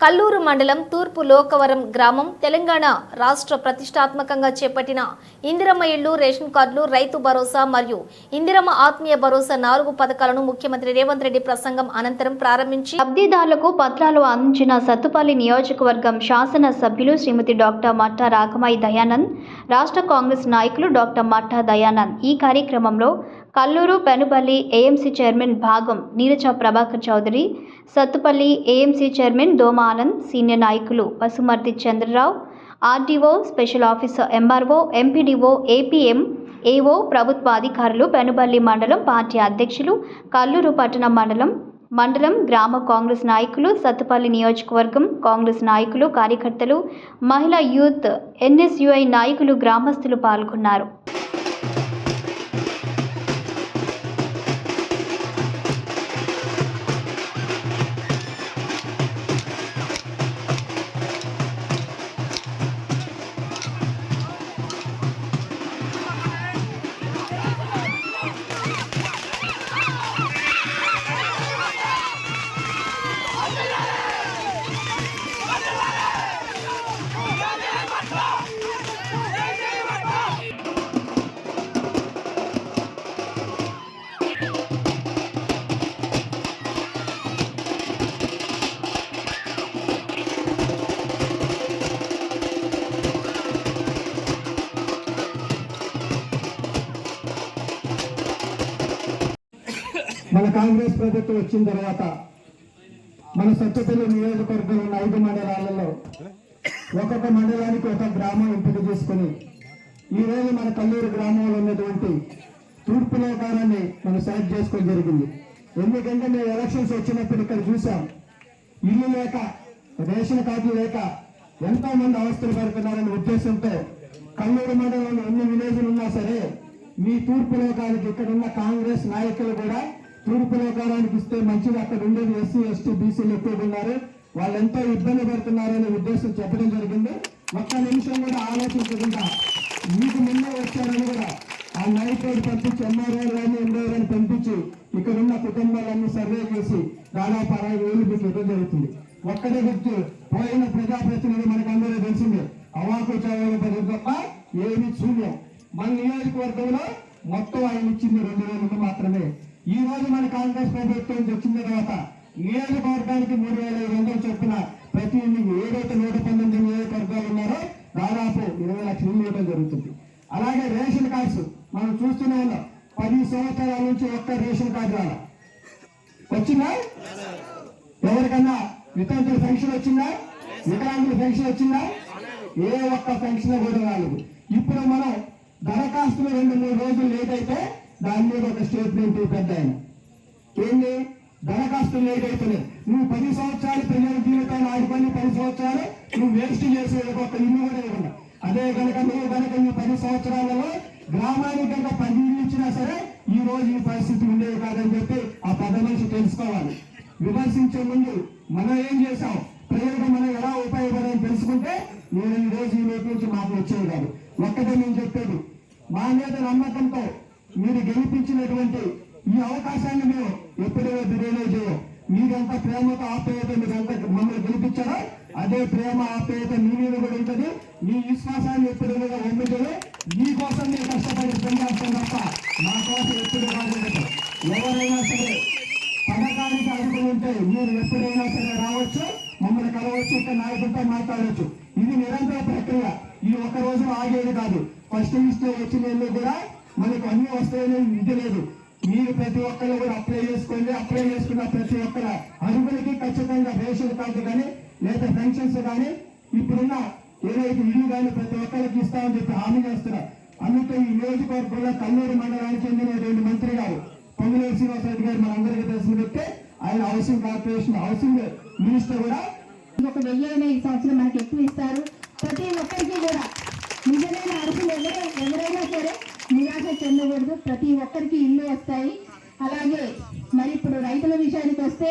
కల్లూరు మండలం తూర్పు లోకవరం గ్రామం తెలంగాణ రాష్ట్ర ప్రతిష్టాత్మకంగా చేపట్టిన ఇందిరమ్మ ఇళ్ళు రేషన్ కార్డులు రైతు భరోసా మరియు ఇందిరమ్మ ఆత్మీయ భరోసా నాలుగు పథకాలను ముఖ్యమంత్రి రేవంత్ రెడ్డి ప్రసంగం అనంతరం ప్రారంభించి లబ్ధిదారులకు పత్రాలు అందించిన సత్తుపల్లి నియోజకవర్గం శాసన సభ్యులు శ్రీమతి డాక్టర్ మట్టా రాకమాయి దయానంద్ రాష్ట్ర కాంగ్రెస్ నాయకులు డాక్టర్ మట్టా దయానంద్. ఈ కార్యక్రమంలో Kalluru Penuballi AMC chairman Bhagam Neeraja Prabhakar Chowdary Sathupalli AMC chairman Doma Anand senior నాయకులు Pasumarthi Chandrarao RDO special officer MRO MPDO APM AO ప్రభుత్వ అధికారులు పెనుబల్లి మండలం పార్టీ అధ్యక్షులు కల్లూరు పట్టణ మండలం మండలం గ్రామ కాంగ్రెస్ నాయకులు సత్తుపల్లి నియోజకవర్గం కాంగ్రెస్ నాయకులు కార్యకర్తలు మహిళా యూత్ ఎన్ఎస్యుఐ నాయకులు గ్రామస్తులు పాల్గొన్నారు. మన కాంగ్రెస్ ప్రభుత్వం వచ్చిన తర్వాత మన సత్యపల్లి నియోజకవర్గంలో ఉన్న ఐదు మండలాలలో ఒక్కొక్క మండలానికి ఒక గ్రామం ఎంపిక చేసుకుని ఈ రోజు మన కల్లూరు గ్రామంలో ఉన్నటువంటి తూర్పు లోకాలని మనం సెలెక్ట్ చేసుకోవడం జరిగింది. ఎందుకంటే మేము ఎలక్షన్స్ వచ్చినప్పుడు ఇక్కడ చూసాం ఇల్లు లేక రేషన్ కార్డు లేక ఎంతో మంది అవస్థలు పడుతున్నారనే ఉద్దేశంతో కల్లూరు మండలంలో ఎన్ని విలేజ్లు ఉన్నా సరే మీ తూర్పు లోకానికి ఇక్కడ ఉన్న కాంగ్రెస్ నాయకులు కూడా తూర్పు లోకానికి ఇస్తే మంచిది అక్కడ ఉండేది ఎస్సీ ఎస్టీ బీసీలు ఎక్కువగా ఉన్నారు. వాళ్ళు ఎంతో ఇబ్బంది పడుతున్నారనే ఉద్దేశం చెప్పడం జరిగింది. ఒక్క నిమిషం కూడా ఆలోచించకుండా మీకు ముందే వచ్చారని కూడా ఆ నైట్ రోడ్ పంపించి ఎంఆర్ఓ కానీ ఎంఓ కానీ పంపించి ఇక్కడ ఉన్న కుటుంబాలన్నీ సర్వే చేసి దాదాపు అరవై వేలు మీకు ఇవ్వడం జరుగుతుంది. ఒక్కటే గుర్తు పోయిన ప్రజాప్రతినిధి మనకు అందరూ తెలిసిందే అవాకు చదవడం పది తప్ప ఏమి శూన్యం మన నియోజకవర్గంలో మొత్తం ఆయన ఇచ్చింది రెండు వేలు మాత్రమే. ఈ రోజు మన కాంగ్రెస్ ప్రభుత్వం వచ్చిన తర్వాత నియోజకవర్గానికి మూడు వేల ఐదు వందలు చొప్పున ప్రతి ఏదైతే నూట పంతొమ్మిది నియోజకవర్గాలు ఉన్నారో దాదాపు ఇరవై లక్షలు ఇవ్వడం జరుగుతుంది. అలాగే రేషన్ కార్డ్స్ మనం చూస్తూనే ఉన్నాం. పది సంవత్సరాల నుంచి ఒక్క రేషన్ కార్డు రాలా. వచ్చిందా? ఎవరికన్నా వితంతుల పెన్షన్ వచ్చిందా? వికలాంగుల పెన్షన్ వచ్చిందా? ఏ ఒక్క పెన్షన్ కూడా రాలేదు. ఇప్పుడు మనం దరఖాస్తులు రెండు మూడు రోజులు లేట్ అయితే దాని మీద ఒక స్టేట్మెంట్ పెద్ద ఆయన ఏంటి దరఖాస్తులు లేట్ నువ్వు పది సంవత్సరాలు పిల్లల జీవితాన్ని ఆడుకొని పది సంవత్సరాలు నువ్వు వేస్ట్ చేసే ఒక ఇల్లు కూడా ఇవ్వకుండా అదే కనుక నువ్వు కనుక ఈ పది సంవత్సరాలలో గ్రామానికి కనుక పది ఇల్లు ఇచ్చినా సరే ఈ రోజు ఈ పరిస్థితి ఉండేది కాదని చెప్పి ఆ పెద్ద మనిషి తెలుసుకోవాలి. విమర్శించే ముందు మనం ఏం చేసాం ప్రజలకు మనం ఎలా ఉపయోగపడని తెలుసుకుంటే నేను ఈ రోజు ఈ రోజు నుంచి మాకు వచ్చేది కాదు. ఒక్కటే నేను చెప్పేది. మా మీద నమ్మకంతో మీరు గెలిపించినటువంటి ఈ అవకాశాన్ని మేము ఎప్పుడైనా రిలీజ్ చేయం మీరెంత ప్రేమతో ఆప్యాయత మీరు ఎంత మమ్మల్ని గెలిపించారో అదే ప్రేమ ఆప్యాయత మీ మీద కూడా ఉంటుంది. మీ విశ్వాసాన్ని ఎప్పుడైనా కూడా ఒమ్మించదు. మీ కోసం మీరు కష్టపడి పనిచేస్తాం తప్ప మా కోసం ఎప్పుడు కాదు ఎవరైనా సరే పథకానికి అడుగులు ఉంటాయి మీరు ఎప్పుడైనా సరే రావచ్చు మమ్మల్ని కలవచ్చు ఇక్కడ నాయకులతో మాట్లాడవచ్చు. ఇది నిరంతర ప్రక్రియ. ఈ ఒక్క రోజు ఆగేది కాదు. ఫస్ట్ లిస్ట్లో వచ్చిన కూడా మనకు అన్ని వస్తాయనే ఇది లేదు. మీరు ప్రతి ఒక్కరు కూడా అప్లై చేసుకోండి. అప్లై చేసుకున్న ప్రతి ఒక్కరు అరుగులకి ఖచ్చితంగా రేషన్ కార్డు కానీ లేదా పెన్షన్స్ కానీ ఇప్పుడున్న ఏదైతే ఇల్లు కానీ ప్రతి ఒక్కరికి ఇస్తామని చెప్పి హామీ చేస్తున్నారు అందుకే ఈ నియోజకవర్గంలో కల్లూరు మండలానికి చెందిన రెండు మంత్రి గారు పొంగులేరు శ్రీనివాసరెడ్డి గారు మనందరికీ తెలిసిన చెప్తే ఆయన హౌసింగ్ కార్పొరేషన్ హౌసింగ్ మినిస్టర్ కూడా ఒక వెయ్యి ఈ సంవత్సరం మనకి ఎక్కువ ఇస్తారు. ప్రతి ఒక్కరికి కూడా నిజమైన అర్హులు ఎవరైనా సరే నిరాశ చెందకూడదు. ప్రతి ఒక్కరికి ఇల్లు వస్తాయి. అలాగే మరి ఇప్పుడు రైతుల విషయానికి వస్తే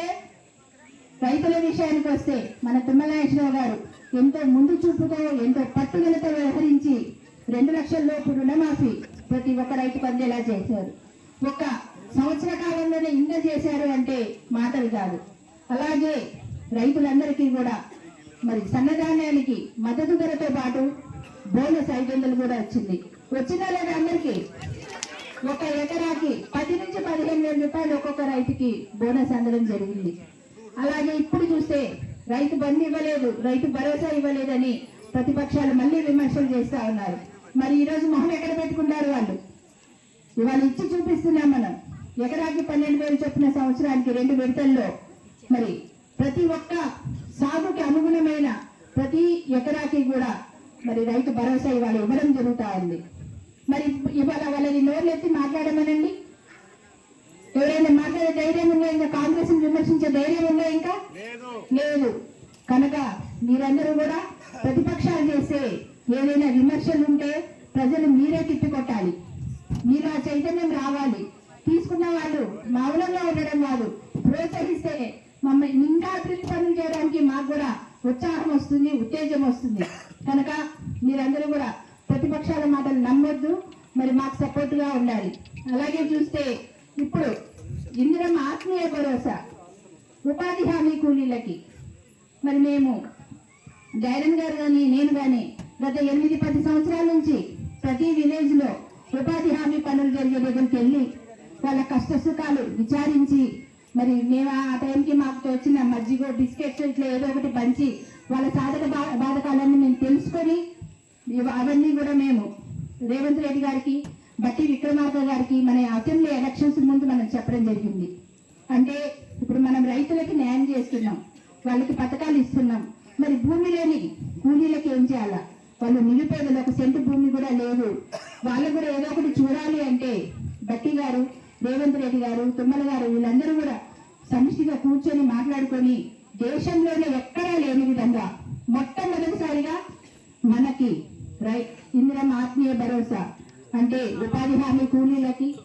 రైతుల విషయానికి వస్తే మన తిమ్మనాగేశ్వరరావు గారు ఎంతో ముందు చూపుతో ఎంతో పట్టుదలతో వ్యవహరించి రెండు లక్షల లోపు రుణమాఫీ ప్రతి ఒక్క రైతు పందేలా చేశారు. ఒక సంవత్సర కాలంలోనే ఇంత చేశారు అంటే మాటలు కాదు. అలాగే రైతులందరికీ కూడా మరి సన్నధాన్యానికి మద్దతు ధరతో పాటు బోనస్ ఐదు వందలు కూడా వచ్చింది. వచ్చిందా లేదా అందరికీ ఒక ఎకరాకి పది నుంచి పదిహేను వేల రూపాయలు ఒక్కొక్క రైతుకి బోనస్ అందడం జరిగింది. అలాగే ఇప్పుడు చూస్తే రైతు బంధు ఇవ్వలేదు రైతు భరోసా ఇవ్వలేదని ప్రతిపక్షాలు మళ్ళీ విమర్శలు చేస్తా ఉన్నారు. మరి ఈ రోజు మొహం ఎక్కడ పెట్టుకుంటారు వాళ్ళు? ఇవాళ ఇచ్చి చూపిస్తున్నాం మనం. ఎకరాకి పన్నెండు వేలు చొప్పున సంవత్సరానికి రెండు విడతల్లో మరి ప్రతి ఒక్క సాగుకి అనుగుణమైన ప్రతి ఎకరాకి కూడా మరి రైతు భరోసా ఇవాళ ఇవ్వడం జరుగుతూ ఉంది. మరి ఇవాళ వాళ్ళని నోర్లెత్తి మాట్లాడమనండి. ఎవరైనా మాట్లాడే ధైర్యం ఉందా ఇంకా? కాంగ్రెస్ విమర్శించే ధైర్యం ఉందా ఇంకా? లేదు. కనుక మీరందరూ కూడా ప్రతిపక్షాలు చేస్తే ఏదైనా విమర్శలు ఉంటే ప్రజలు మీరే తిప్పికొట్టాలి. మీరు ఆ చైతన్యం రావాలి. తీసుకున్న వాళ్ళు మౌనంగా ఉండడం కాదు. ప్రోత్సహిస్తే మమ్మల్ని ఇంకా అభివృద్ధి పనులు చేయడానికి మాకు కూడా ఉత్సాహం వస్తుంది ఉత్తేజం వస్తుంది కనుక మీరందరూ కూడా ప్రతిపక్షాల మాటలు మరి మాకు సపోర్ట్గా ఉండాలి. అలాగే చూస్తే ఇప్పుడు ఇందిరమ్మ ఆత్మీయ భరోసా ఉపాధి హామీ కూలీలకి. మరి మేము డైరన్ గారు కానీ నేను కానీ గత ఎనిమిది పది సంవత్సరాల నుంచి ప్రతి విలేజ్లో ఉపాధి హామీ పనులు జరిగే దగ్గరికి వెళ్ళి వాళ్ళ కష్ట సుఖాలు విచారించి మరి మేము ఆ టైంకి మాకు వచ్చిన మజ్జిగో బిస్కెట్స్ ఇట్లా ఏదో ఒకటి పంచి వాళ్ళ సాధక బాధకాలన్నీ మేము తెలుసుకొని అవన్నీ కూడా మేము రేవంత్ రెడ్డి గారికి బట్టి విక్రమార్క గారికి మన అసెంబ్లీ ఎలక్షన్స్ ముందు మనం చెప్పడం జరిగింది. అంటే ఇప్పుడు మనం రైతులకి న్యాయం చేస్తున్నాం వాళ్ళకి పథకాలు ఇస్తున్నాం. మరి భూమి లేని కూలీలకు ఏం చేయాలా? వాళ్ళు నిలిపేదలు ఒక సెంటు భూమి కూడా లేదు. వాళ్ళు కూడా ఏదో ఒకటి చూడాలి అంటే బట్టి గారు రేవంత్ రెడ్డి గారు తుమ్మల గారు వీళ్ళందరూ కూడా సమిష్టిగా కూర్చొని మాట్లాడుకొని దేశంలోనే ఎక్కడా లేని విధంగా మొట్టమొదటిసారిగా మనకి రైట్ ఇందిరమ్మ ఆత్మీయ భరోసా. అంటే ఉపాధి హామీ కూలీలకి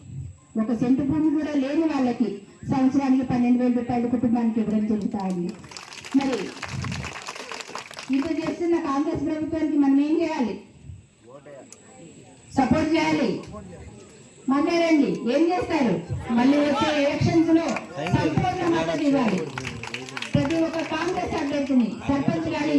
ఒక సెంటు భూమి కూడా లేని వాళ్ళకి సంవత్సరానికి పన్నెండు వేల రూపాయలు కుటుంబానికి ఇవ్వడం జరుగుతాయి. మరి ఇప్పుడు చేస్తున్న కాంగ్రెస్ ప్రభుత్వానికి మనం ఏం చేయాలి? సపోర్ట్ చేయాలి. మాట్లాడండి ఏం చేస్తారు? మళ్ళీ వచ్చే ఎలక్షన్స్లో సంపూర్ణ మద్దతు ఇవ్వాలి. ప్రతి ఒక్క కాంగ్రెస్ అభ్యర్థిని సర్పంచ్ కానీ